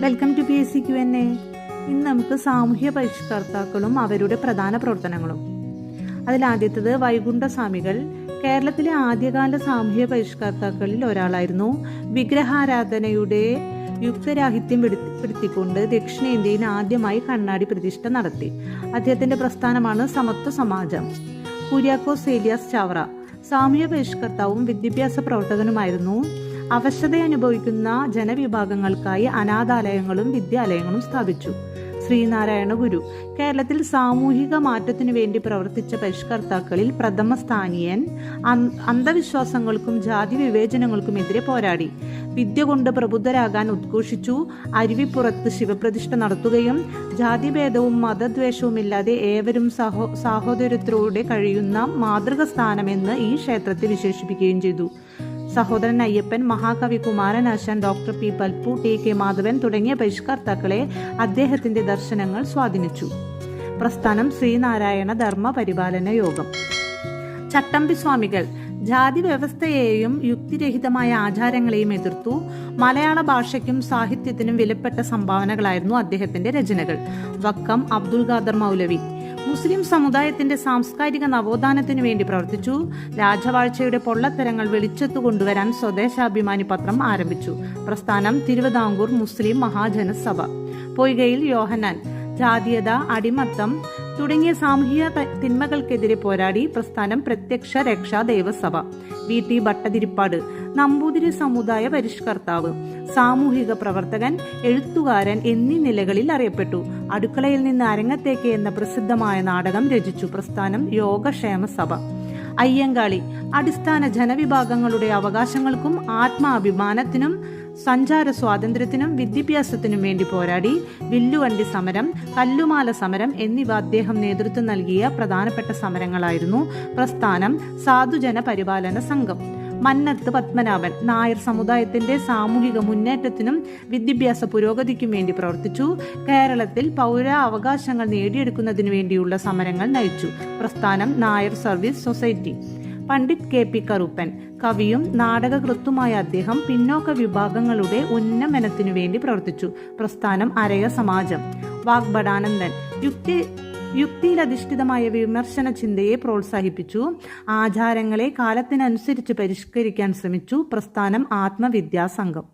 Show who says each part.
Speaker 1: Welcome to P S C Q N A ഇന്ന് നമുക്ക് സാമൂഹ്യ പരിഷ്കർത്താക്കളും അവരുടെ പ്രധാന പ്രവർത്തനങ്ങളും. അതിലാദ്യത്തത് വൈകുണ്ഠസ്വാമികൾ. കേരളത്തിലെ ആദ്യകാല സാമൂഹ്യ പരിഷ്കർത്താക്കളിൽ ഒരാളായിരുന്നു വിഗ്രഹാരാധനയുടെ യുക്തരാഹിത്യം പിടുത്തിക്കൊണ്ട് ദക്ഷിണേന്ത്യയിൽ ആദ്യമായി കണ്ണാടി പ്രതിഷ്ഠ നടത്തി. അദ്ദേഹത്തിന്റെ പ്രസ്ഥാനമാണ് സമത്വ സമാജം. കുര്യാക്കോസ് ഏലിയാസ് ചാവറ. സാമൂഹ്യ പരിഷ്കർത്താവും വിദ്യാഭ്യാസ പ്രവർത്തകനുമായിരുന്നു അവശത അനുഭവിക്കുന്ന ജനവിഭാഗങ്ങൾക്കായി അനാഥാലയങ്ങളും വിദ്യാലയങ്ങളും സ്ഥാപിച്ചു. ശ്രീനാരായണ ഗുരു. കേരളത്തിൽ സാമൂഹിക മാറ്റത്തിനു വേണ്ടി പ്രവർത്തിച്ച പരിഷ്കർത്താക്കളിൽ പ്രഥമ സ്ഥാനീയൻ അന്ധവിശ്വാസങ്ങൾക്കും ജാതി വിവേചനങ്ങൾക്കുമെതിരെ പോരാടി. വിദ്യ കൊണ്ട് പ്രബുദ്ധരാകാൻ ഉദ്ഘോഷിച്ചു. അരുവിപ്പുറത്ത് ശിവപ്രതിഷ്ഠ നടത്തുകയും ജാതിഭേദവും മതദ്വേഷവും ഇല്ലാതെ ഏവരും സഹോ സാഹോദര്യത്തോടെ കഴിയുന്ന മാതൃക സ്ഥാനമെന്ന് ഈ ക്ഷേത്രത്തെ വിശേഷിപ്പിക്കുകയും ചെയ്തു. സഹോദരൻ അയ്യപ്പൻ മഹാകവി Kumaranasan doctor P Palpu T K Madhavan തുടങ്ങിയ പരിഷ്കർത്താക്കളെ അദ്ദേഹത്തിന്റെ ദർശനങ്ങൾ സ്വാധീനിച്ചു. പ്രസ്ഥാനം ശ്രീനാരായണ ധർമ്മ പരിപാലന യോഗം. ചട്ടമ്പി സ്വാമികൾ ജാതി വ്യവസ്ഥയെയും യുക്തിരഹിതമായ ആചാരങ്ങളെയും എതിർത്തു മലയാള ഭാഷയ്ക്കും സാഹിത്യത്തിനും വിലപ്പെട്ട സംഭാവനകളായിരുന്നു അദ്ദേഹത്തിന്റെ രചനകൾ. വക്കം അബ്ദുൽ ഖാദർ മൗലവി. മുസ്ലിം സമുദായത്തിന്റെ സാംസ്കാരിക നവോത്ഥാനത്തിനു വേണ്ടി പ്രവർത്തിച്ചു. രാജവാഴ്ചയുടെ പൊള്ളത്തരങ്ങൾ വെളിച്ചത്തു കൊണ്ടുവരാൻ സ്വദേശാഭിമാനി പത്രം ആരംഭിച്ചു. പ്രസ്ഥാനം തിരുവിതാംകൂർ മുസ്ലിം മഹാജനസഭ. പൊയ്കയിൽ യോഹനാൻ ജാതീയത അടിമത്തം തുടങ്ങിയ സാമൂഹിക തിന്മകൾക്കെതിരെ പോരാടി പ്രസ്ഥാനം പ്രത്യക്ഷ രക്ഷാ ദേവസഭ. വി. ടി. ഭട്ടതിരിപ്പാട് നമ്പൂതിരി സമുദായ പരിഷ്കർത്താവ് സാമൂഹിക പ്രവർത്തകൻ എഴുത്തുകാരൻ എന്നീ നിലകളിൽ അറിയപ്പെട്ടു. അടുക്കളയിൽ നിന്ന് അരങ്ങത്തേക്ക് എന്ന പ്രസിദ്ധമായ നാടകം രചിച്ചു പ്രസ്ഥാനം യോഗക്ഷേമ സഭ അയ്യങ്കാളി അടിസ്ഥാന ജനവിഭാഗങ്ങളുടെ അവകാശങ്ങൾക്കും ആത്മാഭിമാനത്തിനും സഞ്ചാര സ്വാതന്ത്ര്യത്തിനും വിദ്യാഭ്യാസത്തിനും വേണ്ടി പോരാടി വില്ലുവണ്ടി സമരം കല്ലുമാല സമരം എന്നിവ അദ്ദേഹം നേതൃത്വം നൽകിയ പ്രധാനപ്പെട്ട സമരങ്ങളായിരുന്നു. പ്രസ്ഥാനം സാധുജന പരിപാലന സംഘം. മന്നത്ത് പത്മനാഭൻ നായർ സമുദായത്തിന്റെ സാമൂഹിക മുന്നേറ്റത്തിനും വിദ്യാഭ്യാസ പുരോഗതിക്കും വേണ്ടി പ്രവർത്തിച്ചു. കേരളത്തിൽ പൗര അവകാശങ്ങൾ നേടിയെടുക്കുന്നതിനു വേണ്ടിയുള്ള സമരങ്ങൾ നയിച്ചു. പ്രസ്ഥാനം Nair service society. Pandit K P Karuppan കവിയും നാടകകൃത്തുമായ അദ്ദേഹം പിന്നോക്ക വിഭാഗങ്ങളുടെ ഉന്നമനത്തിനു വേണ്ടി പ്രവർത്തിച്ചു. പ്രസ്ഥാനം അരയ സമാജം. വാഗ്ബടാനന്ദൻ യുക്തി യുക്തിയിലധിഷ്ഠിതമായ വിമർശന ചിന്തയെ പ്രോത്സാഹിപ്പിച്ചു. ആചാരങ്ങളെ കാലത്തിനനുസരിച്ച് പരിഷ്കരിക്കാൻ ശ്രമിച്ചു. പ്രസ്ഥാനം ആത്മവിദ്യാസംഘം.